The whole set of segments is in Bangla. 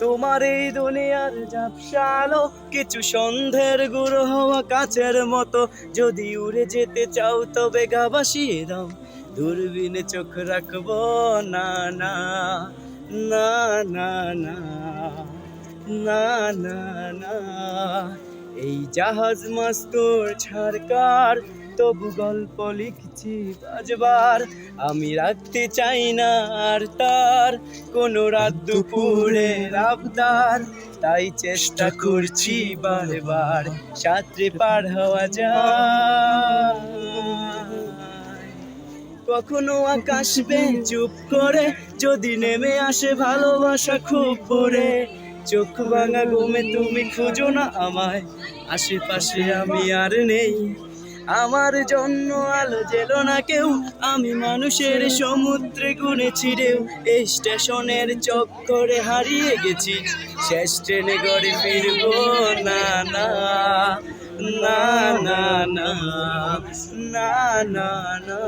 তোমার এই দুনিয়ার ঝাপসালো কিছু সন্ধ্যের গুঁড়ো হওয়া কাছের মতো। যদি উড়ে যেতে চাও তবে গা ভাসিয়ে দাও। দূরবীনে চোখ রাখব, না না না না না না না না। এই জাহাজ মাস্তুর ছাড়কার তবু গল্প লিখছি বাজবার আমি রাখতে চাই না আর তার, কোনো রাত দুপুরে আবদার। তাই চেষ্টা করছি বারবার, সাঁতরে পার হওয়া যায়। কখনো আকাশ বে চুপ করে, যদি নেমে আসে ভালোবাসা খুব পরে চোখ ভাঙা ঘুমে তুমি খুঁজো না আমায়, আশেপাশে আমি আর নেই। আমার জন্য আলো জেলো না কেউ। আমি মানুষের সমুদ্রে গুনেছি ঢেউ এই স্টেশনের চক্করে হারিয়ে গেছি। শেষ ট্রেনে গড়ে ফিরবো, না না না না না না না না।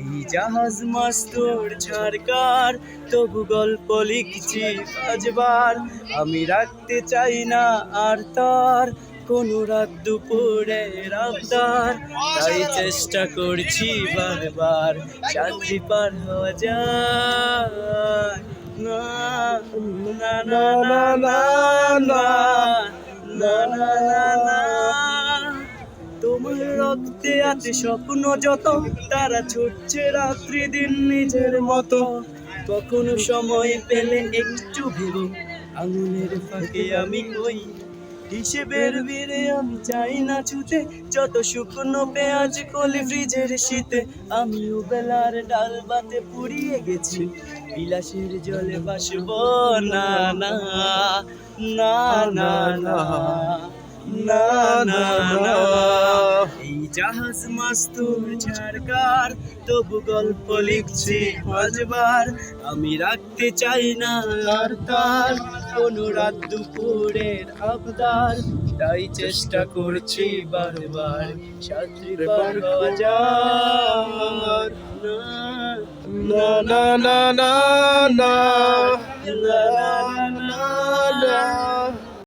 এই জাহাজ মাস্তুর ঝাড়কার তবু গল্প লিখছি পাঁচবার। আমি রাখতে চাই না আর তার কোন রাত দুপুরে রাবদার তাই চেষ্টা করছি বারবার শান্তি পার হওয়া যায়। না না না না না না না না না না। তোমার রক্তে আছে স্বপ্ন যত, তারা ছুটছে রাত্রি দিন নিজের মতো। কখনো সময় পেলে একটু ভেবে, আঙুলের ফাঁকে আমি কই হিসেবের বীরে আমি চাই না ছুতে যত শুকনো পেঁয়াজ কলি ফ্রিজের শীতে আমি বেলার ডাল বাতে পুড়িয়ে গেছি। বিলাসের জলে বাসব না না না না না না না না। জাহাজ মাস্তুর ঝাড়কার, তবু গল্প লিখছি পাঁচবার। আমি রাখতে চাই না আর তার কোনো রাত দুপুরের আবদার। তাই চেষ্টা করছি বারবার সাথী পার না না না না না না না না।